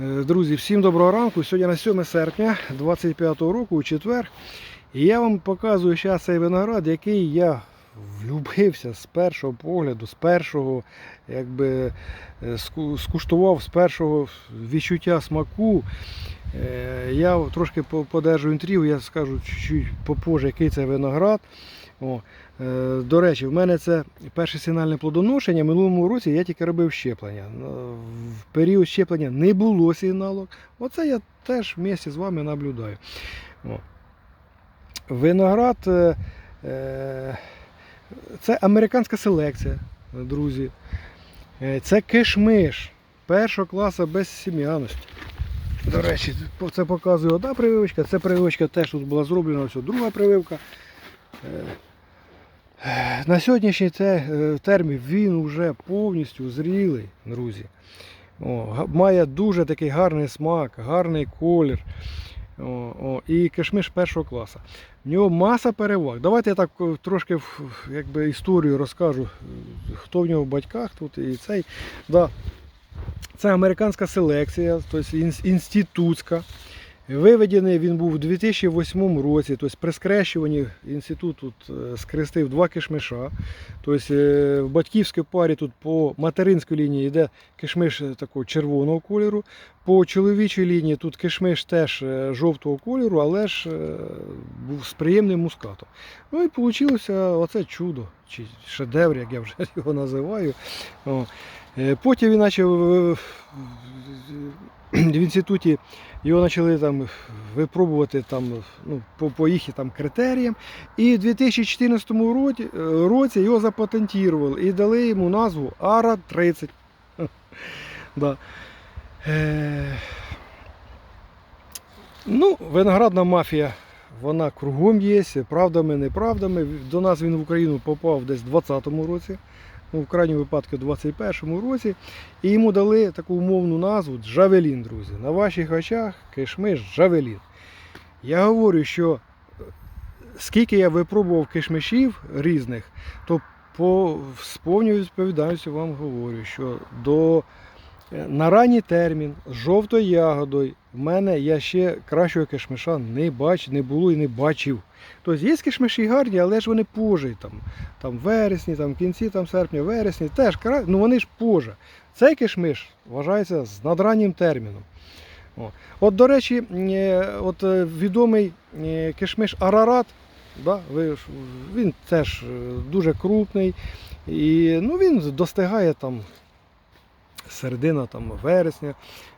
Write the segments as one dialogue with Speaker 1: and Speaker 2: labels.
Speaker 1: Е, Друзі, всім доброго ранку. Сьогодні на 7 серпня 25 року, у четвер. І я вам показую зараз цей виноград, який я влюбився з першого погляду, з першого, якби е, скуштував з першого відчуття смаку. Е, Я трошки подержу інтригу, я скажу чуть-чуть попозже, який це виноград. О, до речі, в мене це перше сигнальне плодоношення. Минулому році я тільки робив щеплення. Е, В період щеплення не було сигналок. Оце я теж вместе з вами наблюдаю. Виноград е, е, це американська селекція, друзі. Е, Це кишмиш першого класу без сім'яності. До речі, це показує одна прививочка, це прививочка теж тут була зроблена, друга прививка. На сьогоднішній е, термін він вже повністю зрілий, друзі. О, має дуже такий гарний смак, гарний колір. О, о, і кишмиш першого класу. В нього маса переваг. Давайте я так е, трошки якби, історію розкажу, е, хто в нього в батьках тут і цей. Да. Це американська селекція, тобто інститутська. Виведений він був у 2008 році, тобто при скрещуванні інститут тут е, скрестив два кишмиша. Тобто е, в батьківській парі тут по материнській лінії йде кишмиш е, такого червоного кольору. По чоловічій лінії тут кишмиш теж жовтого кольору, але ж був з приємним мускатом. Ну і вийшло оце чудо, чи шедевр, як я вже його називаю. Потім він почав в інституті його почали там випробувати там, ну, по, по їх там критеріям. І в 2014 році, е, році його запатентували і дали йому назву Ара 30. Да. Е, ну, виноградна мафія, вона кругом є, правдами, неправдами. До нас він в Україну попав десь в 2020 році, ну, в крайньому випадку в 2021 році. І йому дали таку умовну назву Джавелін, друзі. На ваших очах кишмиш Джавелін. Я говорю, що е, скільки я випробував кишмишів різних, то по, з повною відповідальністю вам говорю, що до, на ранній термін з жовтою ягодою в мене я ще кращого кишмиша не бачив, не було і не бачив. Тобто є кишмиші гарні, але ж вони позже, там, там вересні, там кінці там, серпня, вересні, теж ну вони ж позже. Цей кишмиш вважається з надраннім терміном. От, до речі, е, от е, відомий е, кишмиш Арарат, да, він теж е, дуже крупний. І ну, він достигає там середина там, вересня.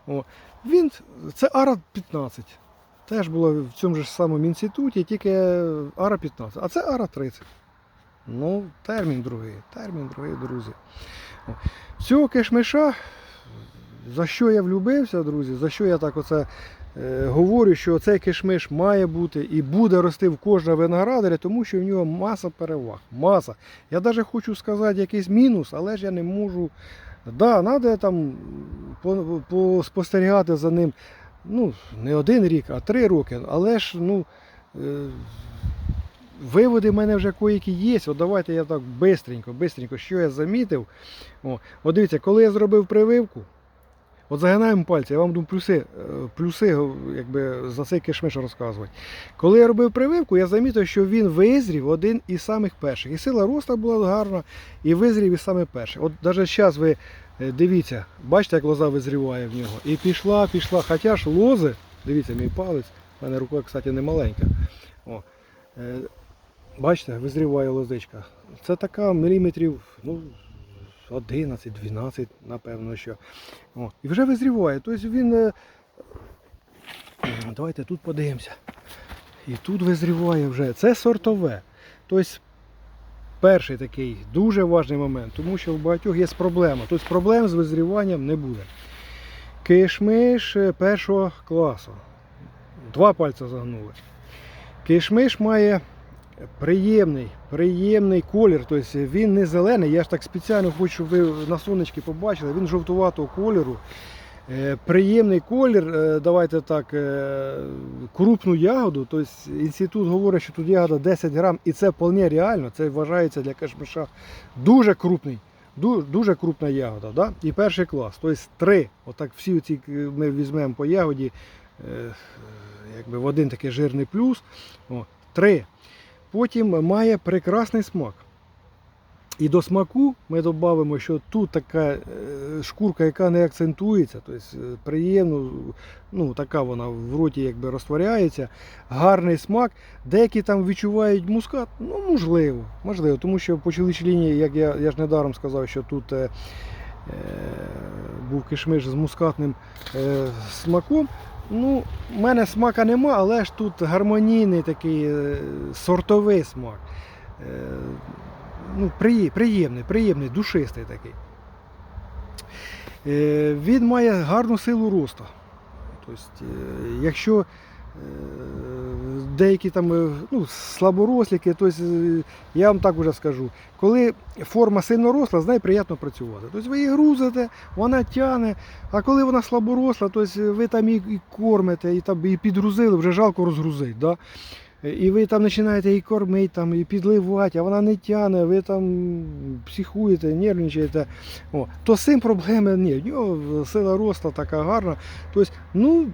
Speaker 1: О. Він, це Ара 15. Теж було в цьому ж самому інституті, тільки Ара 15, а це Ара 30. Ну, термін другий, термін другий, друзі. О. Цього кишмиша, за що я влюбився, друзі, за що я так оце е, говорю, що цей кишмиш має бути і буде рости в кожного виноградаря, тому що в нього маса переваг. Маса. Я навіть хочу сказати якийсь мінус, але ж я не можу. Да, треба там по- поспостерігати за ним ну, не один рік, а три роки. Але ж ну, е, виводи в мене вже коїки є. От давайте я так бистренько, бистренько, що я замітив. О, от дивіться, коли я зробив прививку, от загинаємо пальці, я вам буду плюси, е, плюси якби, за цей кишмиш розказувати. Коли я робив прививку, я замітив, що він визрів один із самих перших. І сила росту була гарна, і визрів із самих перших. От навіть зараз ви е, дивіться, бачите, як лоза визріває в нього. І пішла, пішла. Хоча ж лози, дивіться, мій палець, в мене рука, кстати, не маленька. О, е, бачите, визріває лозичка. Це така міліметрів, ну, 11-12, напевно, що. О, і вже визріває. Тобто він. е, Давайте тут подивимося. І тут визріває вже. Це сортове. Тобто перший такий дуже важний момент, тому що в багатьох є проблема. Тобто проблем з визріванням не буде. Кишмиш е, першого класу. Два пальця загнули. Кишмиш має приємний, приємний колір. Тобто він не зелений. Я ж так спеціально хочу, щоб ви на сонечки побачили. Він жовтуватого кольору. Е, Приємний колір, е, давайте так, е, крупну ягоду. Тобто інститут говорить, що тут ягода 10 грам, і це вполне реально. Це вважається для кашмиша дуже крупний Ду- Дуже крупна ягода. Да? І перший клас. Тобто три. Отак всі ці ми візьмемо по ягоді, якби в один такий жирний плюс. О, три. Потім має прекрасний смак. І до смаку ми додамо, що тут така е, шкурка, яка не акцентується, тобто приємно, ну така вона в роті якби розтворяється, гарний смак. Деякі там відчувають мускат, ну можливо, можливо, тому що по лінії, як я, я ж недаром сказав, що тут е, е, був кишмиш з мускатним е, смаком. Ну, в мене смака нема, але ж тут гармонійний такий е, сортовий смак. Е, ну, приємний, приємний, душистий такий. Е, він має гарну силу росту. Тобто, якщо деякі там е, ну, слаборосліки, тобто, е, я вам так уже скажу, коли форма сильно росла, з нею приємно працювати. Тобто ви її грузите, вона тягне, а коли вона слаборосла, тобто ви там і, кормите, і, там, і підгрузили, вже жалко розгрузити. Да? І ви там починаєте її кормити, там, і підливати, а вона не тягне, ви там психуєте, нервничаєте. О, то з цим проблеми ні. В нього сила росту така гарна. Тобто, ну,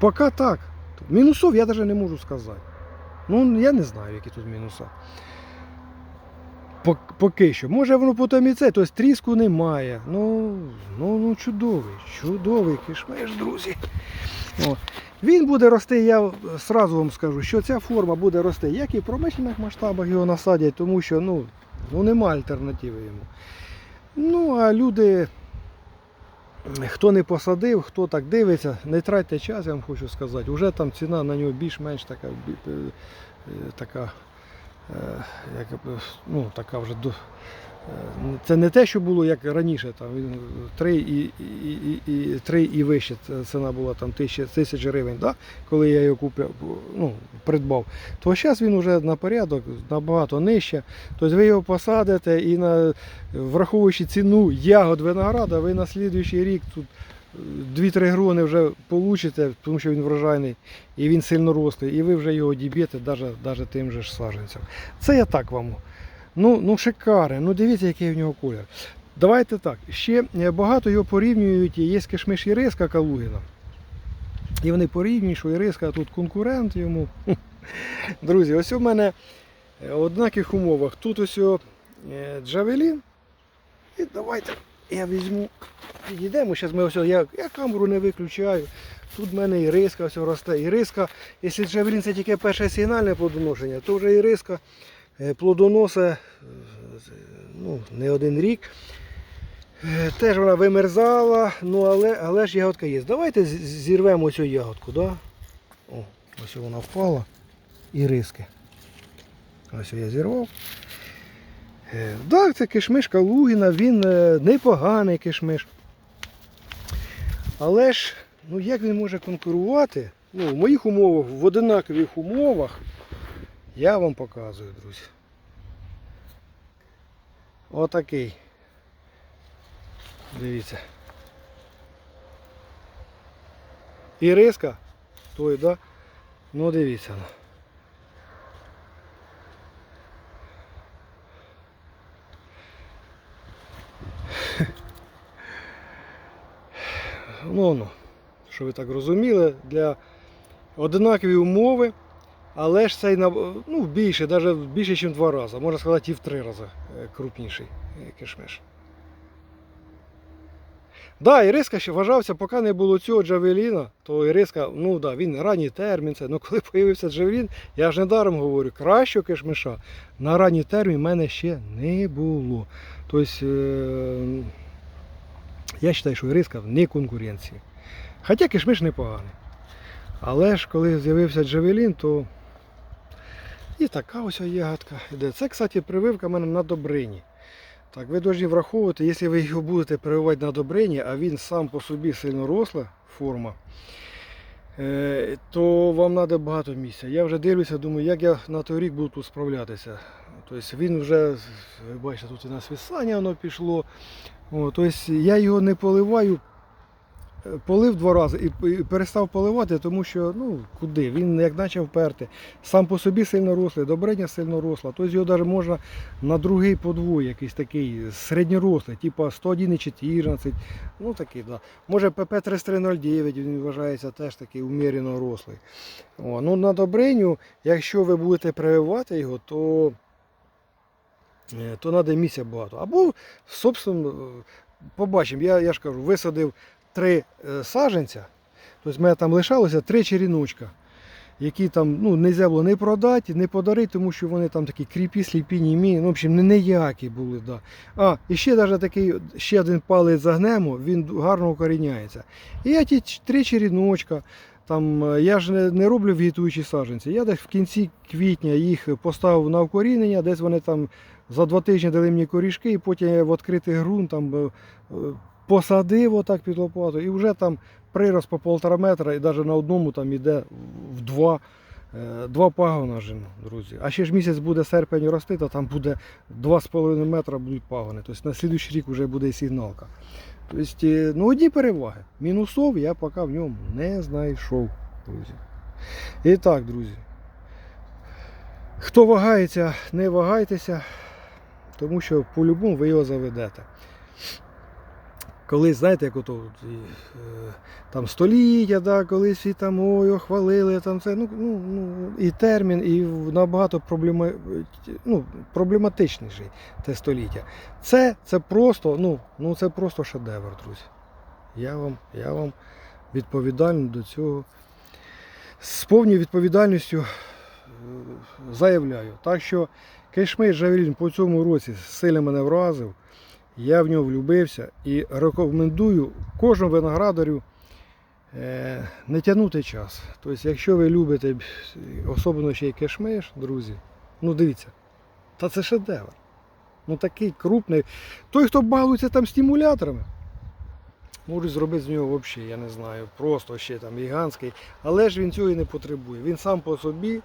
Speaker 1: поки так. Мінусов я навіть не можу сказати. Ну, я не знаю, які тут мінуси. Поки що. Може воно потім і це, тобто тріску немає. Ну, ну, ну чудовий, чудовий кишмеш, друзі. О. Він буде рости, я сразу вам скажу, що ця форма буде рости, як і в промишлених масштабах його насадять, тому що ну, ну нема альтернативи йому. Ну, а люди, хто не посадив, хто так дивиться, не тратьте час, я вам хочу сказати. Уже там ціна на нього більш-менш така, е, е, така, е, як, ну, така вже Це не те, що було як раніше, там він 3 і, і, і, і, 3 і вище ціна була там тисяча, тисяч гривень, да? коли я його купляв, ну, придбав. То зараз він вже на порядок набагато нижче. Тобто ви його посадите і на, враховуючи ціну ягод винограда, ви на слідуючий рік тут 2-3 грони вже получите, тому що він врожайний і він сильно росте, і ви вже його діб'єте навіть тим же ж саджанцям. Це я так вам. Ну, ну шикарне, ну дивіться, який в нього колір. Давайте так. Ще е, багато його порівнюють, є кишмиш Іриска Калугіна. І вони порівнюють, що Іриска тут конкурент йому. Друзі, ось у мене е, в однаких умовах. Тут ось е, Джавелін. І давайте я візьму, підійдемо. Зараз ми ось, я, я камеру не виключаю. Тут в мене іриска ось росте. Іриска, якщо Джавелін це тільки перше сигнальне плодоношення, то вже іриска е, плодоносить е, ну, не один рік. Е, Теж вона вимерзала, ну але, але ж ягодка є. Давайте зірвемо цю ягодку. Да? О, ось вона впала. Іриски. Ось я зірвав. Е, Так, це кишмиш Калугіна, він е, непоганий кишмиш. Але ж, ну як він може конкурувати? Ну, в моїх умовах, в одинакових умовах, я вам показую, друзі. Отакий. Дивіться. Іриска. Той, да? Ну дивіться. ну. Ну, що ви так розуміли, для одинакові умови, але ж цей ну, більше, навіть більше, ніж два рази, можна сказати, і в три рази е, крупніший е, кишмиш. Да, Іриска ще вважався, поки не було цього Джавеліна, то Іриска, ну да, він ранній термін, це. Ну коли з'явився Джавелін, я ж недаром говорю, кращого кишмиша на ранній термін в мене ще не було. Тобто, е, я вважаю, що Іриска вне конкуренції. Хоча кишмиш непоганий. Але ж коли з'явився Джавелін, то і така ось ягодка йде. Це, кстати, прививка в мене на добрині. Так, ви повинні враховувати, якщо ви його будете прививати на добрині, а він сам по собі сильно росла форма, е, то вам треба багато місця. Я вже дивлюся, думаю, як я на той рік буду тут справлятися. Тобто він вже, ви бачите, тут і на свисання воно пішло. Тобто я його не поливаю полив два рази і, перестав поливати, тому що ну куди? Він як почав перти. Сам по собі сильно рослий, добриня сильно росла. Тобто його навіть можна на другий подвой, якийсь такий середньорослий, типу 101,14. Ну такий, да. Може ПП 3309, він вважається теж такий умірено рослий. О, ну на добриню, якщо ви будете прививати його, то е, то треба місця багато. Або, собственно, е, побачимо. Я, я ж кажу, висадив три е, саженця, тобто в мене там лишалося три черіночка, які там ну, не можна було не продати, не подарити, тому що вони там такі кріпі, сліпі, німі, ну, в общем, не ніякі були. Да. А, і ще навіть такий, ще один палець загнемо, він гарно укоріняється. І я ті три черіночка, там, е, я ж не, не роблю вегетуючі саджанці. Я десь в кінці квітня їх поставив на укорінення, десь вони там за два тижні дали мені корішки, і потім я в відкритий ґрунт там е, посадив отак під лопату, і вже там прирост по полтора метра, і навіть на одному там іде в два. е, Два пагона друзі. А ще ж місяць буде серпень рости, то там буде 2,5 метра будуть пагони. Тобто на слідуючий рік вже буде сигналка. Тобто, е, ну, одні переваги. Мінусов я поки в ньому не знайшов, друзі. І так, друзі. Хто вагається, не вагайтеся, тому що по-любому ви його заведете. Колись, знаєте, як ото е, там століття, да, колись всі там ой, хвалили, там це, ну, ну, ну, і термін, і набагато проблема, ну, проблематичніший те століття. Це, це просто, ну, ну це просто шедевр, друзі. Я вам, я вам відповідально до цього з повною відповідальністю е, заявляю. Так що Кишмиш Жавелін по цьому році сильно мене вразив. Я в нього влюбився і рекомендую кожному виноградарю е, не тягнути час. Тобто, якщо ви любите, особливо ще й кишмиш, друзі, ну дивіться, та це шедевр. Ну такий крупний. Той, хто балується там стимуляторами, можуть зробити з нього взагалі, я не знаю, просто ще там гігантський. Але ж він цього і не потребує. Він сам по собі,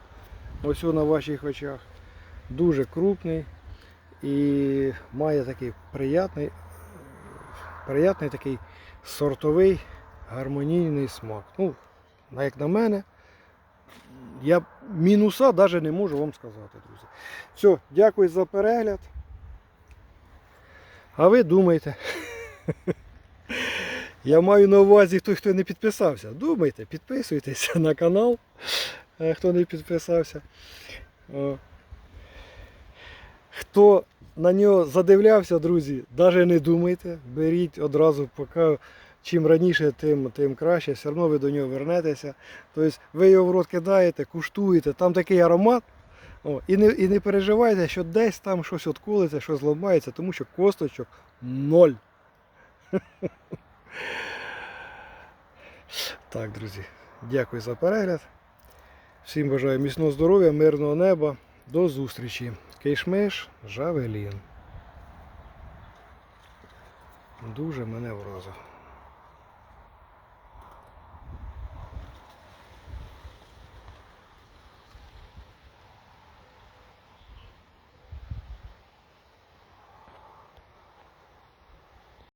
Speaker 1: ось на ваших очах, дуже крупний і має такий приятний, приятний такий сортовий гармонійний смак. Ну, як на мене, я мінуса навіть не можу вам сказати, друзі. Все, дякую за перегляд. А ви думайте. Я маю на увазі той, хто не підписався. Думайте, підписуйтесь на канал, е, хто не підписався. Хто на нього задивлявся, друзі, навіть не думайте, беріть одразу, поки чим раніше, тим, тим краще, все одно ви до нього вернетеся. Тобто ви його в рот кидаєте, куштуєте, там такий аромат. О, і, не, і не переживайте, що десь там щось отколиться, щось зламається, тому що косточок ноль. Так, друзі, дякую за перегляд. Всім бажаю міцного здоров'я, мирного неба. До зустрічі. Кейшмеш Жавелін. Дуже мене вразив.